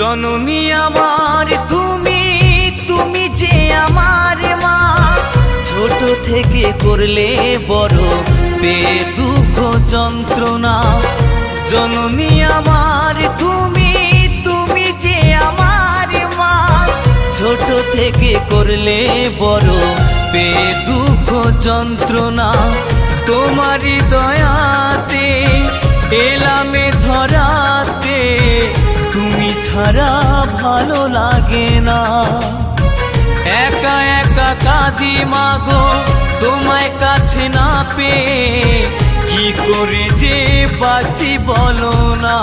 জননী আমার, তুমি তুমি যে আমার মা। ছোট থেকে করলে বড় বে দুঃখ যন্ত্রণা। জননী আমার, তুমি তুমি যে আমার মা। ছোট থেকে করলে বড় বে দুঃখ যন্ত্রণা। তোমারই দয়াতে ছাড়া ভালো লাগে না। একা একা কাঁদি মাগো, তোমায় কাছে না পেয়ে। কি করে যে বাঁচি বলো না।